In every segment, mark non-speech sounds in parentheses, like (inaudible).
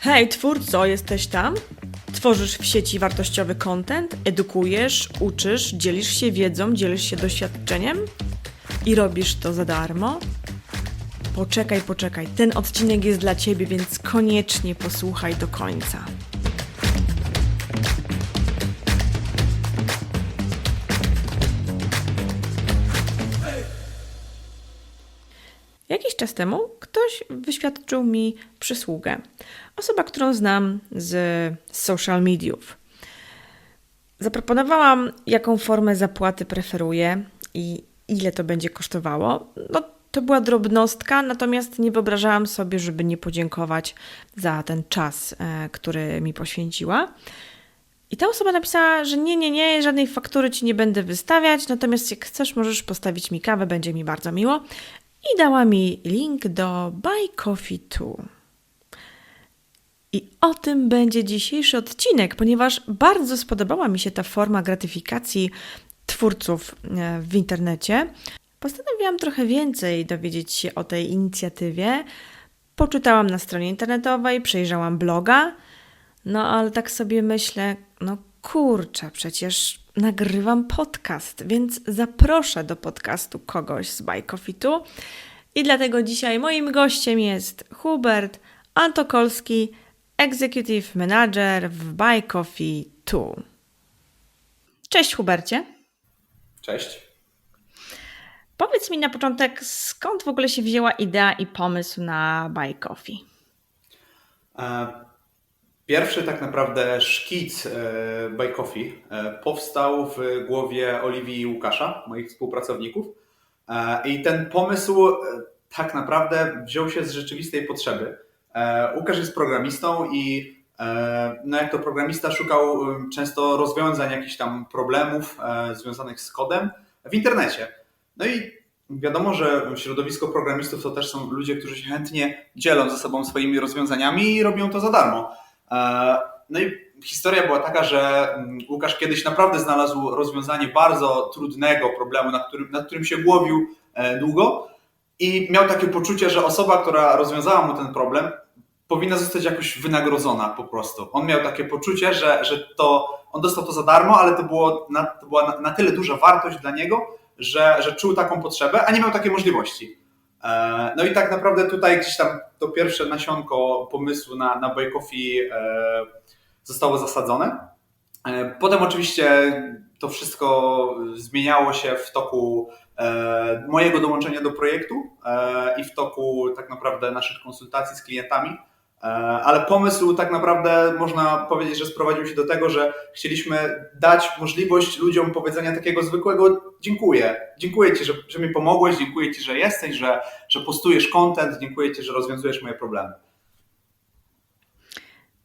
Hej, twórco, jesteś tam? Tworzysz w sieci wartościowy content, edukujesz, uczysz, dzielisz się wiedzą, dzielisz się doświadczeniem i robisz to za darmo? Poczekaj, poczekaj, ten odcinek jest dla ciebie, więc koniecznie posłuchaj do końca. Czas temu ktoś wyświadczył mi przysługę. Osoba, którą znam z social mediów. Zaproponowałam, jaką formę zapłaty preferuję i ile to będzie kosztowało. No, to była drobnostka, natomiast nie wyobrażałam sobie, żeby nie podziękować za ten czas, e, który mi poświęciła. I ta osoba napisała, że nie, nie, nie, żadnej faktury ci nie będę wystawiać, natomiast jak chcesz, możesz postawić mi kawę, będzie mi bardzo miło. I dała mi link do Buy Coffee 2. I o tym będzie dzisiejszy odcinek, ponieważ bardzo spodobała mi się ta forma gratyfikacji twórców e, w internecie. Postanowiłam trochę więcej dowiedzieć się o tej inicjatywie. Poczytałam na stronie internetowej, przejrzałam bloga. No ale tak sobie myślę, no kurczę, przecież nagrywam podcast, więc zaproszę do podcastu kogoś z 2. I dlatego dzisiaj moim gościem jest Hubert Antokolski, Executive Manager w Buy Coffee 2. Cześć Hubercie. Cześć. Powiedz mi na początek, skąd w ogóle się wzięła idea i pomysł na Buy Coffee? Pierwszy tak naprawdę szkic e, Buy Coffee e, powstał w głowie Oliwii i Łukasza, moich współpracowników. E, I ten pomysł tak naprawdę wziął się z rzeczywistej potrzeby. Łukasz jest programistą i no jak to programista szukał e, często rozwiązań jakichś tam problemów związanych z kodem w internecie. No i wiadomo, że środowisko programistów to też są ludzie, którzy się chętnie dzielą ze sobą swoimi rozwiązaniami i robią to za darmo. E, No i historia była taka, że mm, Łukasz kiedyś naprawdę znalazł rozwiązanie bardzo trudnego problemu, nad którym, nad którym się głowił e, długo i miał takie poczucie, że osoba, która rozwiązała mu ten problem, powinna zostać jakoś wynagrodzona po prostu. On miał takie poczucie, że, że to, on dostał to za darmo, ale to, było na, to była na, na tyle duża wartość dla niego, że, że czuł taką potrzebę, a nie miał takiej możliwości. E, No i tak naprawdę tutaj gdzieś tam to pierwsze nasionko pomysłu na, na Buy Coffee e, zostało zasadzone. E, Potem oczywiście to wszystko zmieniało się w toku mojego dołączenia do projektu i w toku tak naprawdę naszych konsultacji z klientami. E, Ale pomysł tak naprawdę można powiedzieć, że sprowadził się do tego, że chcieliśmy dać możliwość ludziom powiedzenia takiego zwykłego dziękuję. Dziękuję Ci, że, że mi pomogłeś, dziękuję Ci, że jesteś, że, że postujesz content, dziękuję Ci, że rozwiązujesz moje problemy.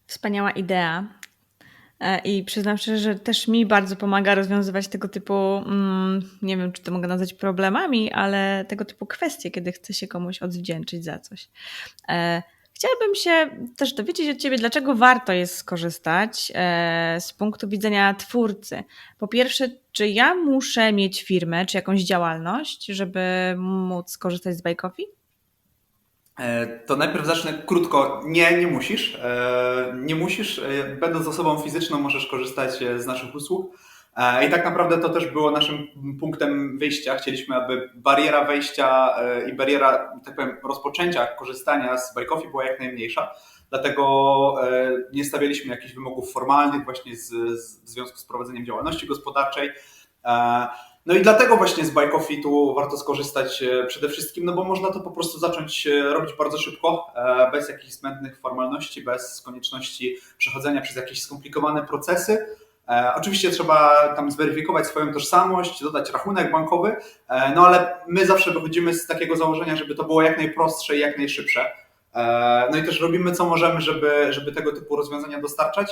Wspaniała idea. E, I przyznam szczerze, że też mi bardzo pomaga rozwiązywać tego typu, mm, nie wiem czy to mogę nazwać problemami, ale tego typu kwestie, kiedy chce się komuś odwdzięczyć za coś. Chciałabym się też dowiedzieć od Ciebie, dlaczego warto jest skorzystać e, z punktu widzenia twórcy. Po pierwsze, czy ja muszę mieć firmę, czy jakąś działalność, żeby móc skorzystać z Coffee? E, To najpierw zacznę krótko. Nie, nie musisz. E, Nie musisz. Będąc osobą fizyczną, możesz korzystać z naszych usług. E, I tak naprawdę to też było naszym punktem wyjścia. Chcieliśmy, aby bariera wejścia e, i bariera, tak powiem, rozpoczęcia korzystania z Coffee była jak najmniejsza. Dlatego e, nie stawialiśmy jakichś wymogów formalnych właśnie z, z, w związku z prowadzeniem działalności gospodarczej. No i dlatego właśnie z Buy Coffee tu warto skorzystać przede wszystkim, no bo można to po prostu zacząć robić bardzo szybko, bez jakichś zbędnych formalności, bez konieczności przechodzenia przez jakieś skomplikowane procesy. E, Oczywiście trzeba tam zweryfikować swoją tożsamość, dodać rachunek bankowy, e, no ale my zawsze wychodzimy z takiego założenia, żeby to było jak najprostsze i jak najszybsze. E, No i też robimy co możemy, żeby, żeby tego typu rozwiązania dostarczać.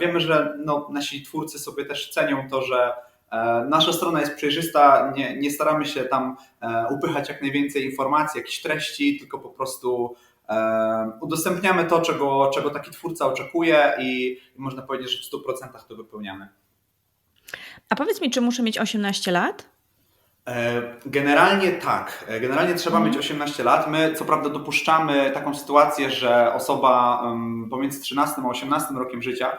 Wiemy, że no, nasi twórcy sobie też cenią to, że Nasza strona jest przejrzysta, nie, nie staramy się tam upychać jak najwięcej informacji, jakichś treści, tylko po prostu udostępniamy to, czego, czego taki twórca oczekuje i można powiedzieć, że w 100% to wypełniamy. A powiedz mi, czy muszę mieć 18 lat? E, Generalnie tak. E, Generalnie trzeba Mhm. mieć 18 lat. My co prawda dopuszczamy taką sytuację, że osoba pomiędzy 13 a 18 rokiem życia,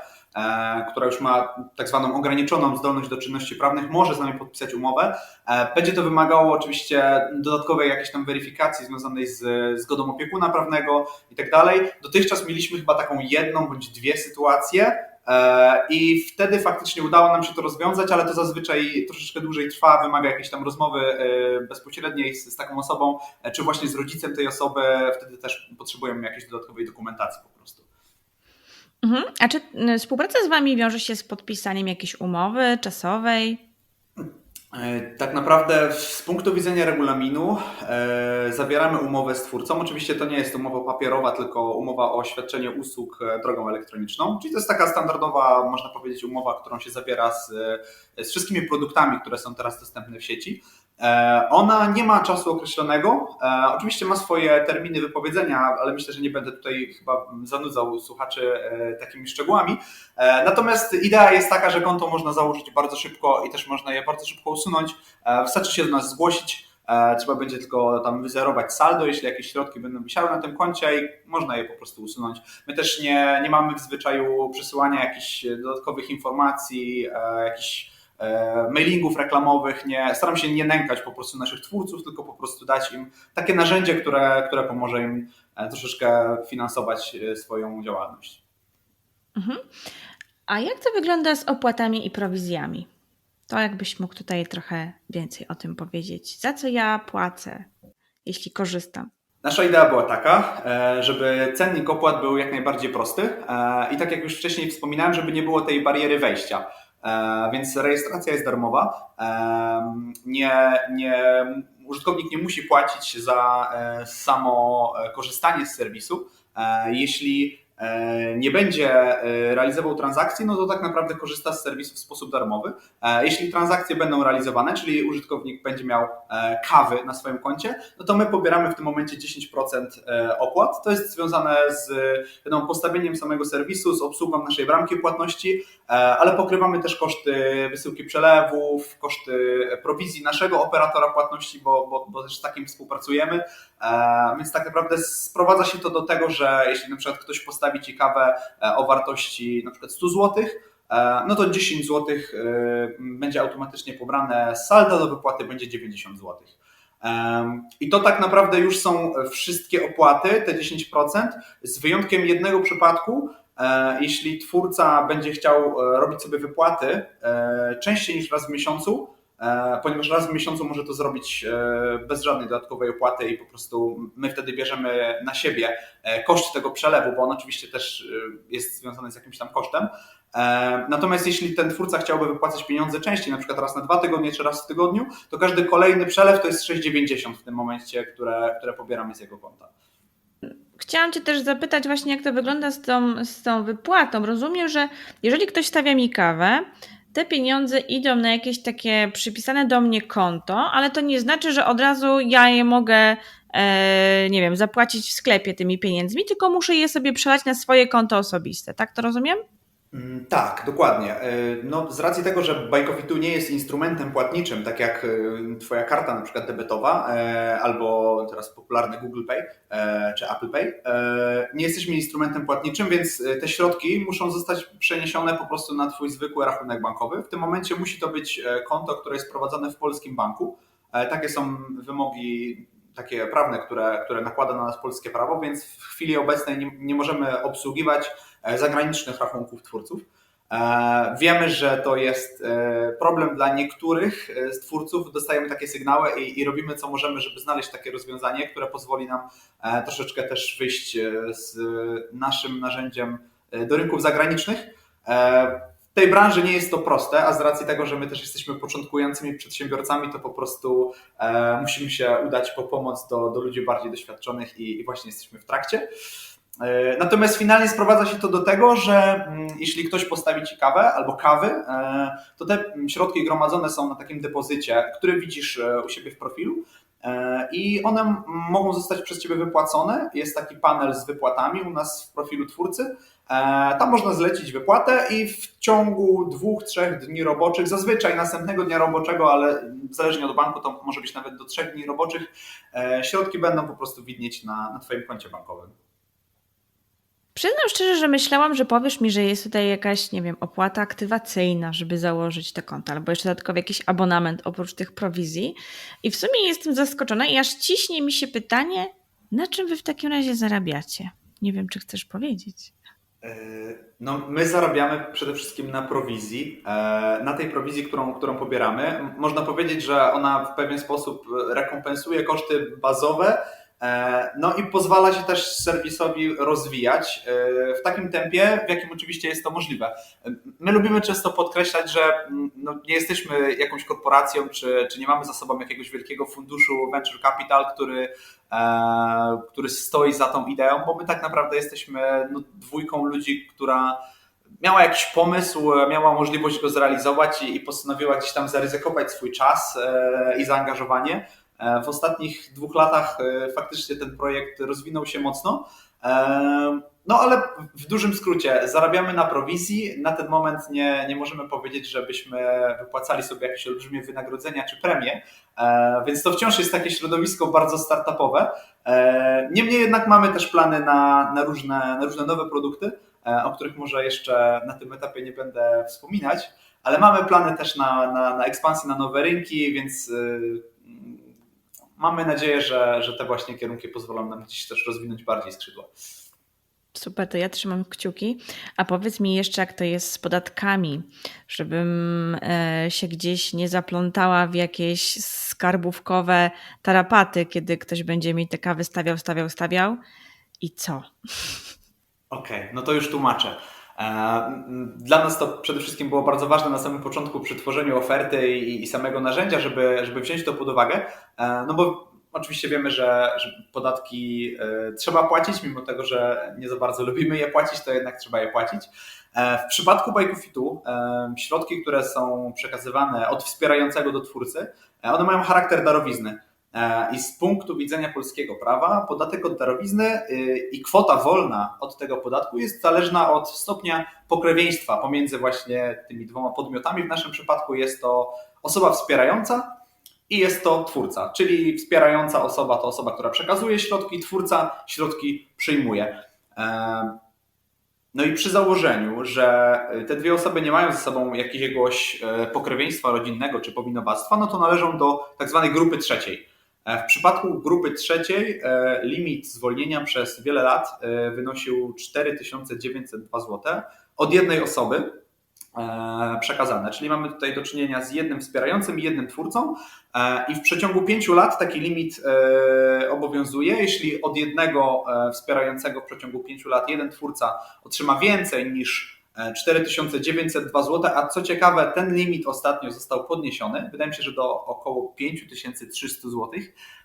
która już ma tak zwaną ograniczoną zdolność do czynności prawnych, może z nami podpisać umowę. E, Będzie to wymagało oczywiście dodatkowej jakiejś tam weryfikacji związanej z zgodą opiekuna prawnego i tak dalej. Dotychczas mieliśmy chyba taką jedną bądź dwie sytuacje, E, I wtedy faktycznie udało nam się to rozwiązać, ale to zazwyczaj troszeczkę dłużej trwa, wymaga jakiejś tam rozmowy e, bezpośredniej z, z taką osobą, e, czy właśnie z rodzicem tej osoby. Wtedy też potrzebujemy jakiejś dodatkowej dokumentacji po prostu. Mhm. A czy y, współpraca z Wami wiąże się z podpisaniem jakiejś umowy czasowej? E, Tak naprawdę z punktu widzenia regulaminu e, zawieramy umowę z twórcą. Oczywiście to nie jest umowa papierowa, tylko umowa o świadczenie usług e, drogą elektroniczną, czyli to jest taka standardowa, można powiedzieć, umowa, którą się zawiera z, e, z wszystkimi produktami, które są teraz dostępne w sieci. E, Ona nie ma czasu określonego. E, Oczywiście ma swoje terminy wypowiedzenia, ale myślę, że nie będę tutaj chyba zanudzał słuchaczy e, takimi szczegółami. Natomiast idea jest taka, że konto można założyć bardzo szybko i też można je bardzo szybko usunąć. Wystarczy się do nas zgłosić. Trzeba będzie tylko tam wyzerować saldo, jeśli jakieś środki będą wisiały na tym koncie i można je po prostu usunąć. My też nie, nie mamy w zwyczaju przesyłania jakichś dodatkowych informacji, jakichś mailingów reklamowych. Nie, staram się nie nękać po prostu naszych twórców, tylko po prostu dać im takie narzędzie, które, które pomoże im e, troszeczkę finansować e, swoją działalność. Mhm. A jak to wygląda z opłatami i prowizjami? To jakbyś mógł tutaj trochę więcej o tym powiedzieć. Za co ja płacę, jeśli korzystam? Nasza idea była taka, e, żeby cennik opłat był jak najbardziej prosty e, i tak jak już wcześniej wspominałem, żeby nie było tej bariery wejścia. E, Więc rejestracja jest darmowa. E, Nie, nie, użytkownik nie musi płacić za e, samo korzystanie z serwisu. Jeśli nie będzie e, realizował transakcji, no to tak naprawdę korzysta z serwisu w sposób darmowy. E, Jeśli transakcje będą realizowane, czyli użytkownik będzie miał e, kawy na swoim koncie, no to my pobieramy w tym momencie 10% e, opłat. To jest związane z wiadomo, postawieniem samego serwisu, z obsługą naszej bramki płatności, e, ale pokrywamy też koszty wysyłki przelewów, koszty prowizji naszego operatora płatności, bo, bo, bo też z takim współpracujemy. E, Więc tak naprawdę sprowadza się to do tego, że jeśli na przykład ktoś postawi Ci kawę e, o wartości na przykład 100 zł, e, no to 10 zł będzie automatycznie pobrane z salda, do wypłaty będzie 90 zł. I to tak naprawdę już są wszystkie opłaty, te 10%, z wyjątkiem jednego przypadku, e, jeśli twórca będzie chciał e, robić sobie wypłaty e, częściej niż raz w miesiącu, e, ponieważ raz w miesiącu może to zrobić e, bez żadnej dodatkowej opłaty i po prostu my wtedy bierzemy na siebie e, koszt tego przelewu, bo on oczywiście też e, jest związany z jakimś tam kosztem. E, Natomiast jeśli ten twórca chciałby wypłacać pieniądze częściej, na przykład raz na dwa tygodnie czy raz w tygodniu, to każdy kolejny przelew to jest 6,90 w tym momencie, które, które pobieramy z jego konta. Chciałam Cię też zapytać właśnie, jak to wygląda z tą, z tą wypłatą. Rozumiem, że jeżeli ktoś stawia mi kawę, te pieniądze idą na jakieś takie przypisane do mnie konto, ale to nie znaczy, że od razu ja je mogę, e, nie wiem, zapłacić w sklepie tymi pieniędzmi, tylko muszę je sobie przelać na swoje konto osobiste. Tak to rozumiem? Mm, Tak, dokładnie. E, No, z racji tego, że Bajkofitu nie jest instrumentem płatniczym, tak jak e, Twoja karta na przykład debetowa e, albo teraz popularny Google Pay czy Apple Pay, nie jesteśmy instrumentem płatniczym, więc te środki muszą zostać przeniesione po prostu na Twój zwykły rachunek bankowy. W tym momencie musi to być konto, które jest prowadzone w polskim banku. Takie są wymogi takie prawne, które, które nakłada na nas polskie prawo, więc w chwili obecnej nie, nie możemy obsługiwać e, zagranicznych rachunków twórców. E, Wiemy, że to jest e, problem dla niektórych z twórców. Dostajemy takie sygnały i, i robimy co możemy, żeby znaleźć takie rozwiązanie, które pozwoli nam troszeczkę też wyjść z naszym narzędziem do rynków zagranicznych. Tej branży nie jest to proste, a z racji tego, że my też jesteśmy początkującymi przedsiębiorcami, to po prostu e, musimy się udać po pomoc do, do ludzi bardziej doświadczonych i, i właśnie jesteśmy w trakcie. E, Natomiast finalnie sprowadza się to do tego, że mm, jeśli ktoś postawi ci kawę albo kawy, e, to te środki gromadzone są na takim depozycie, który widzisz e, u siebie w profilu. E, i one mogą zostać przez Ciebie wypłacone. Jest taki panel z wypłatami u nas w profilu twórcy. E, Tam można zlecić wypłatę i w ciągu dwóch, trzech dni roboczych, zazwyczaj następnego dnia roboczego, ale zależnie od banku, to może być nawet do trzech dni roboczych, e, środki będą po prostu widnieć na, na Twoim koncie bankowym. Przyznam szczerze, że myślałam, że powiesz mi, że jest tutaj jakaś, nie wiem, opłata aktywacyjna, żeby założyć te konta, albo jeszcze dodatkowy jakiś abonament oprócz tych prowizji. I w sumie jestem zaskoczona i aż ciśnie mi się pytanie, na czym wy w takim razie zarabiacie? Nie wiem, czy chcesz powiedzieć. E, No, my zarabiamy przede wszystkim na prowizji. E, Na tej prowizji, którą, którą pobieramy, można powiedzieć, że ona w pewien sposób rekompensuje koszty bazowe, e, no i pozwala się też serwisowi rozwijać e, w takim tempie, w jakim oczywiście jest to możliwe. E, My lubimy często podkreślać, że mm, no, nie jesteśmy jakąś korporacją, czy, czy nie mamy za sobą jakiegoś wielkiego funduszu venture capital, który e, który stoi za tą ideą, bo my tak naprawdę jesteśmy no, dwójką ludzi, która miała jakiś pomysł, e, miała możliwość go zrealizować i, i postanowiła gdzieś tam zaryzykować swój czas e, i zaangażowanie. E, w ostatnich dwóch latach e, faktycznie ten projekt rozwinął się mocno. E, no ale w dużym skrócie, zarabiamy na prowizji. Na ten moment nie, nie możemy powiedzieć, żebyśmy wypłacali sobie jakieś olbrzymie wynagrodzenia czy premie, Więc to wciąż jest takie środowisko bardzo startupowe. Niemniej jednak mamy też plany na, na, różne, na różne nowe produkty, o których może jeszcze na tym etapie nie będę wspominać, ale mamy plany też na, na, na ekspansję na nowe rynki, więc mamy nadzieję, że, że te właśnie kierunki pozwolą nam gdzieś też rozwinąć bardziej skrzydła. Super, to ja trzymam kciuki. A powiedz mi jeszcze, jak to jest z podatkami, żebym e, się gdzieś nie zaplątała w jakieś skarbówkowe tarapaty, kiedy ktoś będzie mi te kawy stawiał, stawiał, stawiał. I co? Okej, no to już tłumaczę. E, Dla nas to przede wszystkim było bardzo ważne na samym początku przy tworzeniu oferty i, samego narzędzia, żeby, żeby wziąć to pod uwagę, E, no bo oczywiście wiemy, że, że podatki e, trzeba płacić, mimo tego, że nie za bardzo lubimy je płacić, to jednak trzeba je płacić. W przypadku Bajkofitu środki, które są przekazywane od wspierającego do twórcy, one mają charakter darowizny. E, I z punktu widzenia polskiego prawa, podatek od darowizny y, i kwota wolna od tego podatku jest zależna od stopnia pokrewieństwa pomiędzy właśnie tymi dwoma podmiotami. W naszym przypadku jest to osoba wspierająca i jest to twórca, czyli wspierająca osoba to osoba, która przekazuje środki, twórca środki przyjmuje. E, No i przy założeniu, że te dwie osoby nie mają ze sobą jakiegoś e, pokrewieństwa rodzinnego czy powinowactwa, no to należą do tak zwanej grupy trzeciej. E, W przypadku grupy trzeciej e, limit zwolnienia przez wiele lat e, wynosił 4902 zł od jednej osoby przekazane. Czyli mamy tutaj do czynienia z jednym wspierającym i jednym twórcą i w przeciągu pięciu lat taki limit obowiązuje. Jeśli od jednego wspierającego w przeciągu pięciu lat jeden twórca otrzyma więcej niż 4902 zł, a co ciekawe, ten limit ostatnio został podniesiony, wydaje mi się, że do około 5300 zł,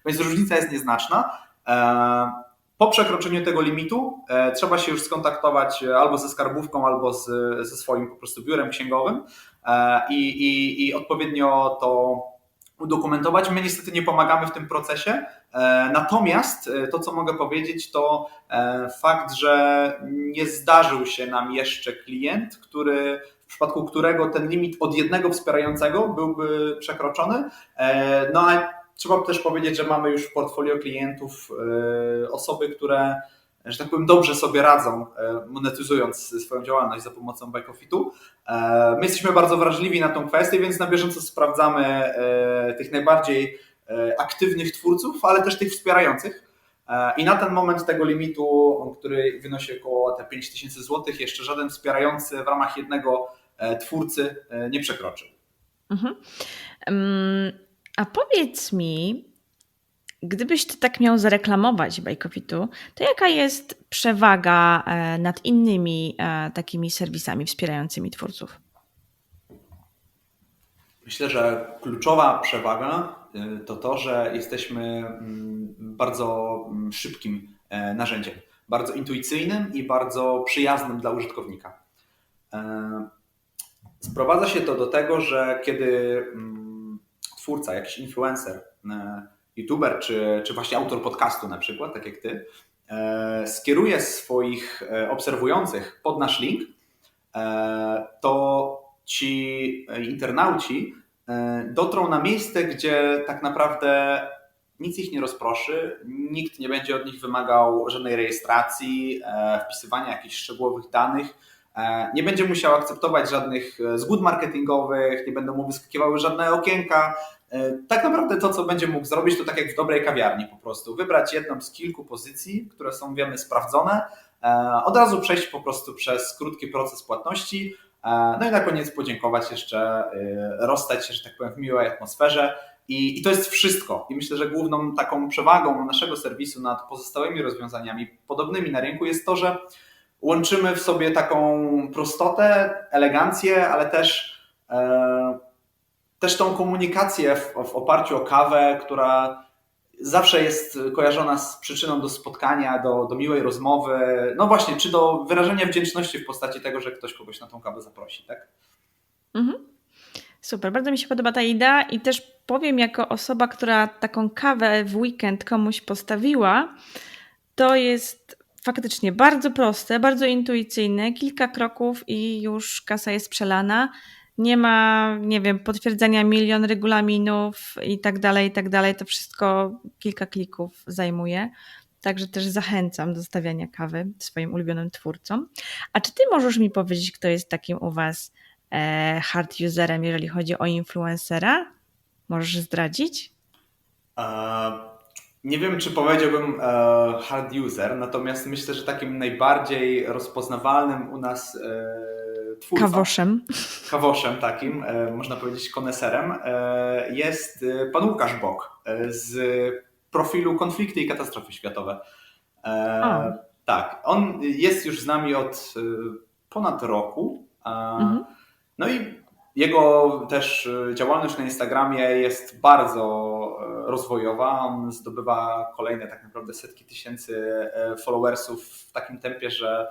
więc różnica jest nieznaczna. E, Po przekroczeniu tego limitu e, trzeba się już skontaktować albo ze skarbówką, albo z, ze swoim po prostu biurem księgowym. E, i, i, i odpowiednio to udokumentować. My niestety nie pomagamy w tym procesie, e, natomiast e, to, co mogę powiedzieć, to e, fakt, że nie zdarzył się nam jeszcze klient, który w przypadku którego ten limit od jednego wspierającego byłby przekroczony. No a trzeba też powiedzieć, że mamy już w portfolio klientów osoby, które że tak powiem, dobrze sobie radzą, e, monetyzując swoją działalność za pomocą Bikeofitu. E, My jesteśmy bardzo wrażliwi na tą kwestię, więc na bieżąco sprawdzamy e, tych najbardziej aktywnych twórców, ale też tych wspierających. I na ten moment tego limitu, który wynosi około te 5000 zł, jeszcze żaden wspierający w ramach jednego twórcy nie przekroczył. Mhm. A powiedz mi, gdybyś ty tak miał zareklamować Bajkofitu, to jaka jest przewaga e, nad innymi e, takimi serwisami wspierającymi twórców? Myślę, że kluczowa przewaga y, to to, że jesteśmy mm, bardzo mm, szybkim e, narzędziem, bardzo intuicyjnym i bardzo przyjaznym dla użytkownika. E, Sprowadza się to do tego, że kiedy mm, twórca, jakiś influencer e, youtuber, czy, czy właśnie autor podcastu na przykład, tak jak ty, skieruje swoich obserwujących pod nasz link, to ci internauci dotrą na miejsce, gdzie tak naprawdę nic ich nie rozproszy, nikt nie będzie od nich wymagał żadnej rejestracji, wpisywania jakichś szczegółowych danych E, nie będzie musiał akceptować żadnych e, zgód marketingowych, nie będą mu wyskakiwały żadne okienka. E, tak naprawdę to, co będzie mógł zrobić, to tak jak w dobrej kawiarni po prostu. Wybrać jedną z kilku pozycji, które są, wiemy, sprawdzone, od razu przejść po prostu przez krótki proces płatności, no i na koniec podziękować jeszcze, rozstać się, że tak powiem, w miłej atmosferze. I, I, to jest wszystko. I myślę, że główną taką przewagą naszego serwisu nad pozostałymi rozwiązaniami podobnymi na rynku jest to, że łączymy w sobie taką prostotę, elegancję, ale też, e, też tą komunikację w, w oparciu o kawę, która zawsze jest kojarzona z przyczyną do spotkania, do, do miłej rozmowy, no właśnie, czy do wyrażenia wdzięczności w postaci tego, że ktoś kogoś na tą kawę zaprosi, tak? Mhm. Super, bardzo mi się podoba ta idea i też powiem jako osoba, która taką kawę w weekend komuś postawiła, to jest faktycznie bardzo proste, bardzo intuicyjne, kilka kroków i już kasa jest przelana. Nie ma, nie wiem, potwierdzenia milion regulaminów i tak dalej, i tak dalej. To wszystko kilka klików zajmuje. Także też zachęcam do stawiania kawy swoim ulubionym twórcom. A czy ty możesz mi powiedzieć, kto jest takim u was e, hard userem, jeżeli chodzi o influencera? Możesz zdradzić? Nie wiem, czy powiedziałbym e, hard user, natomiast myślę, że takim najbardziej rozpoznawalnym u nas e, twórcą. Kawoszem. Kawoszem takim, e, można powiedzieć koneserem, jest pan Łukasz Bok z profilu Konflikty i Katastrofy Światowe. Tak, on jest już z nami od ponad roku. Mhm. No i jego też działalność na Instagramie jest bardzo rozwojowa. On zdobywa kolejne tak naprawdę setki tysięcy e, followersów w takim tempie, że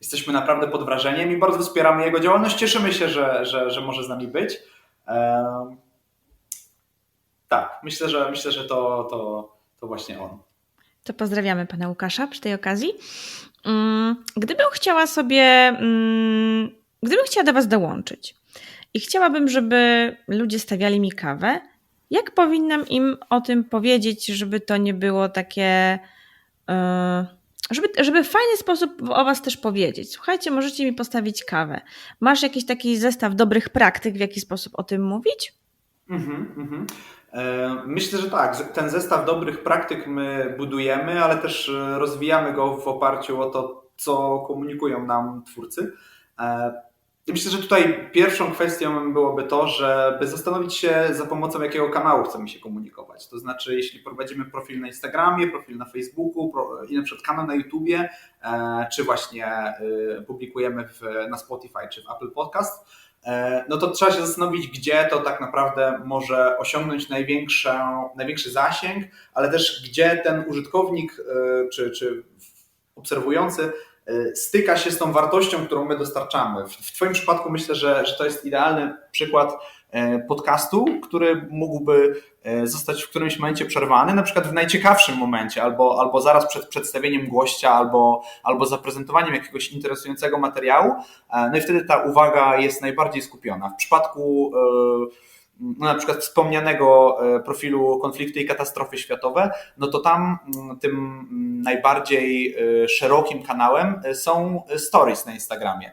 jesteśmy naprawdę pod wrażeniem i bardzo wspieramy jego działalność. Cieszymy się, że, że, że może z nami być. Tak, myślę, że myślę, że to, to, to właśnie on. To pozdrawiamy pana Łukasza przy tej okazji. Mm, gdybym chciała sobie, mm, gdybym chciała do was dołączyć, i chciałabym, żeby ludzie stawiali mi kawę. Jak powinnam im o tym powiedzieć, żeby to nie było takie. E, żeby, żeby w fajny sposób o Was też powiedzieć. Słuchajcie, możecie mi postawić kawę. Masz jakiś taki zestaw dobrych praktyk, w jaki sposób o tym mówić? Mm-hmm, mm-hmm. Myślę, że tak. Ten zestaw dobrych praktyk my budujemy, ale też e, rozwijamy go w oparciu o to, co komunikują nam twórcy. Myślę, że tutaj pierwszą kwestią byłoby to, żeby zastanowić się, za pomocą jakiego kanału chcemy się komunikować. To znaczy, jeśli prowadzimy profil na Instagramie, profil na Facebooku i na przykład kanał na YouTubie, e, czy właśnie e, publikujemy w, na Spotify czy w Apple Podcast, e, no to trzeba się zastanowić, gdzie to tak naprawdę może osiągnąć największy zasięg, ale też gdzie ten użytkownik czy, czy obserwujący styka się z tą wartością, którą my dostarczamy. W Twoim przypadku myślę, że, że to jest idealny przykład e, podcastu, który mógłby e, zostać w którymś momencie przerwany, na przykład w najciekawszym momencie, albo, albo zaraz przed przedstawieniem gościa, albo, albo zaprezentowaniem jakiegoś interesującego materiału. No i wtedy ta uwaga jest najbardziej skupiona. W przypadku no na przykład wspomnianego e, profilu konflikty i katastrofy światowe, no to tam mm, tym mm, najbardziej e, szerokim kanałem e, są stories na Instagramie.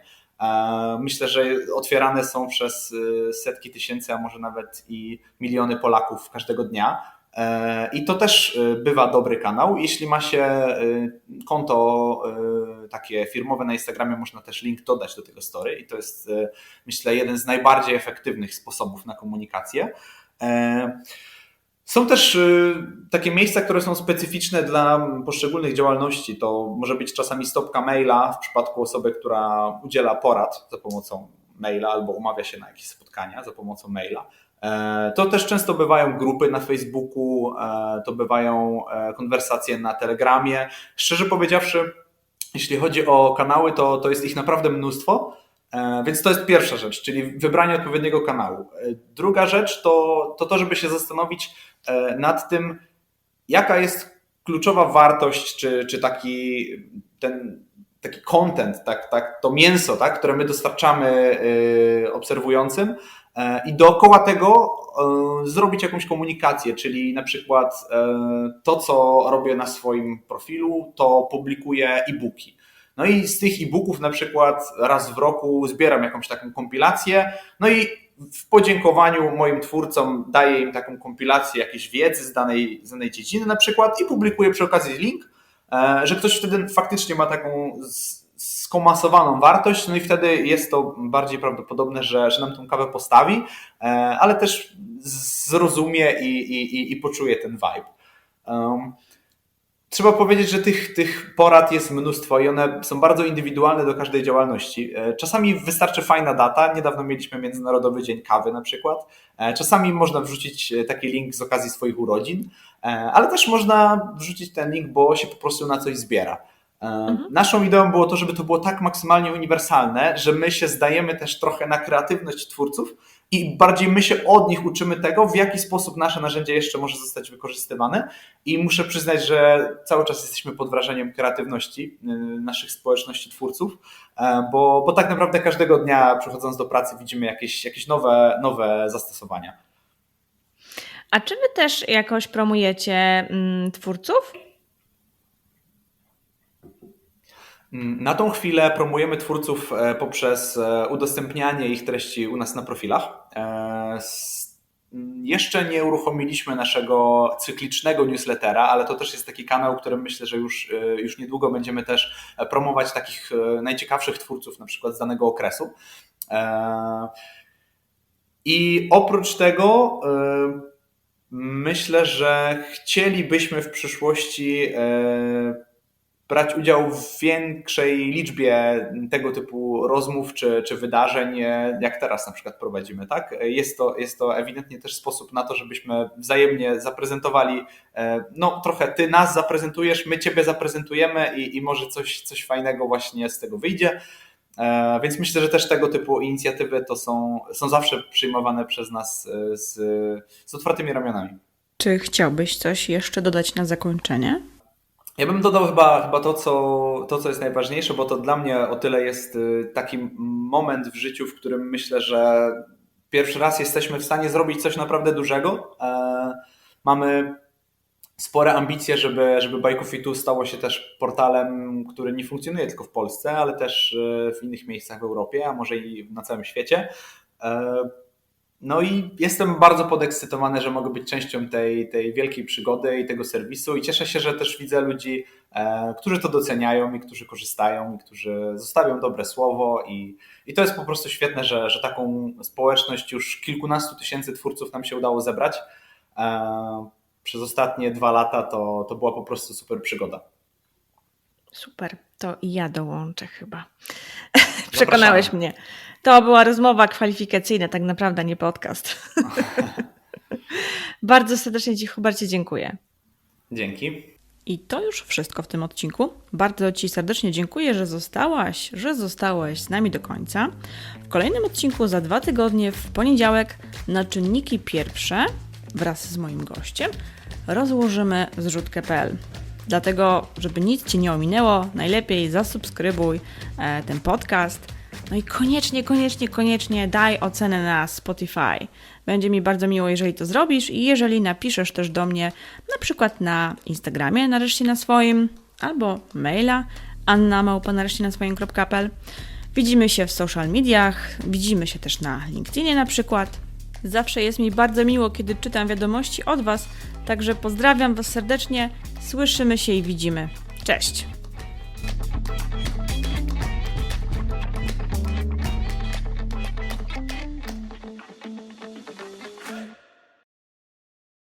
Myślę, że otwierane są przez setki tysięcy, a może nawet i miliony Polaków każdego dnia. E, I to też e, bywa dobry kanał. Jeśli ma się e, konto takie firmowe na Instagramie, można też link dodać do tego story i to jest myślę jeden z najbardziej efektywnych sposobów na komunikację. Są też takie miejsca, które są specyficzne dla poszczególnych działalności. To może być czasami stopka maila w przypadku osoby, która udziela porad za pomocą maila albo umawia się na jakieś spotkania za pomocą maila. E, to też często bywają grupy na Facebooku, e, to bywają e, konwersacje na Telegramie. Szczerze powiedziawszy, jeśli chodzi o kanały, to, to jest ich naprawdę mnóstwo. Więc to jest pierwsza rzecz, czyli wybranie odpowiedniego kanału. Druga rzecz to, to to, żeby się zastanowić nad tym, jaka jest kluczowa wartość, czy, czy taki ten taki content, tak, tak, to mięso, tak, które my dostarczamy obserwującym i dookoła tego e, zrobić jakąś komunikację, czyli na przykład e, to, co robię na swoim profilu, to publikuję e-booki. No i z tych e-booków na przykład raz w roku zbieram jakąś taką kompilację, no i w podziękowaniu moim twórcom daję im taką kompilację jakiejś wiedzy z danej, z danej dziedziny na przykład i publikuję przy okazji link, e, że ktoś wtedy faktycznie ma taką skomasowaną wartość, no i wtedy jest to bardziej prawdopodobne, że, że nam tą kawę postawi, e, ale też zrozumie i, i, i- poczuje ten vibe. Um, Trzeba powiedzieć, że tych, tych porad jest mnóstwo i one są bardzo indywidualne do każdej działalności. E, Czasami wystarczy fajna data. Niedawno mieliśmy Międzynarodowy Dzień Kawy na przykład. E, Czasami można wrzucić taki link z okazji swoich urodzin, ale też można wrzucić ten link, bo się po prostu na coś zbiera. E, Naszą ideą było to, żeby to było tak maksymalnie uniwersalne, że my się zdajemy też trochę na kreatywność twórców i bardziej my się od nich uczymy tego, w jaki sposób nasze narzędzie jeszcze może zostać wykorzystywane. I muszę przyznać, że cały czas jesteśmy pod wrażeniem kreatywności y, naszych społeczności twórców, e, bo, bo tak naprawdę każdego dnia przychodząc do pracy widzimy jakieś, jakieś nowe, nowe zastosowania. A czy wy też jakoś promujecie mm, twórców? Mm, Na tą chwilę promujemy twórców e, poprzez e, udostępnianie ich treści u nas na profilach. E, Jeszcze nie uruchomiliśmy naszego cyklicznego newslettera, ale to też jest taki kanał, którym myślę, że już, już niedługo będziemy też promować takich najciekawszych twórców, na przykład z danego okresu. I oprócz tego myślę, że chcielibyśmy w przyszłości brać udział w większej liczbie tego typu rozmów czy, czy wydarzeń, e, jak teraz na przykład prowadzimy, tak? Jest to, jest to ewidentnie też sposób na to, żebyśmy wzajemnie zaprezentowali, e, no trochę ty nas zaprezentujesz, my ciebie zaprezentujemy i, i może coś, coś fajnego właśnie z tego wyjdzie. E, Więc myślę, że też tego typu inicjatywy to są, są zawsze przyjmowane przez nas e, z, z otwartymi ramionami. Czy chciałbyś coś jeszcze dodać na zakończenie? Ja bym dodał chyba, chyba to, co, to, co jest najważniejsze, bo to dla mnie o tyle jest y, taki moment w życiu, w którym myślę, że pierwszy raz jesteśmy w stanie zrobić coś naprawdę dużego. E, Mamy spore ambicje, żeby, żeby Tu stało się też portalem, który nie funkcjonuje tylko w Polsce, ale też y, w innych miejscach w Europie, a może i na całym świecie. No i jestem bardzo podekscytowany, że mogę być częścią tej, tej wielkiej przygody i tego serwisu i cieszę się, że też widzę ludzi, e, którzy to doceniają i którzy korzystają i którzy zostawią dobre słowo i, i to jest po prostu świetne, że, że taką społeczność już kilkunastu tysięcy twórców nam się udało zebrać. E, przez ostatnie dwa lata to, to była po prostu super przygoda. Super, to i ja dołączę chyba. Przekonałeś mnie. To była rozmowa kwalifikacyjna, tak naprawdę nie podcast. (laughs) Bardzo serdecznie Ci, Hubercie, dziękuję. Dzięki. I to już wszystko w tym odcinku. Bardzo Ci serdecznie dziękuję, że zostałaś, że zostałeś z nami do końca. W kolejnym odcinku za dwa tygodnie, w poniedziałek, na czynniki pierwsze wraz z moim gościem rozłożymy zrzutkę.pl. Dlatego, żeby nic Ci nie ominęło, najlepiej zasubskrybuj e, ten podcast. No i koniecznie, koniecznie, koniecznie daj ocenę na Spotify. Będzie mi bardzo miło, jeżeli to zrobisz i jeżeli napiszesz też do mnie na przykład na Instagramie, nareszcie na swoim, albo maila anna małpa nareszcie na swoim.pl. Widzimy się w social mediach, widzimy się też na LinkedInie na przykład. Zawsze jest mi bardzo miło, kiedy czytam wiadomości od Was, także pozdrawiam Was serdecznie, słyszymy się i widzimy. Cześć!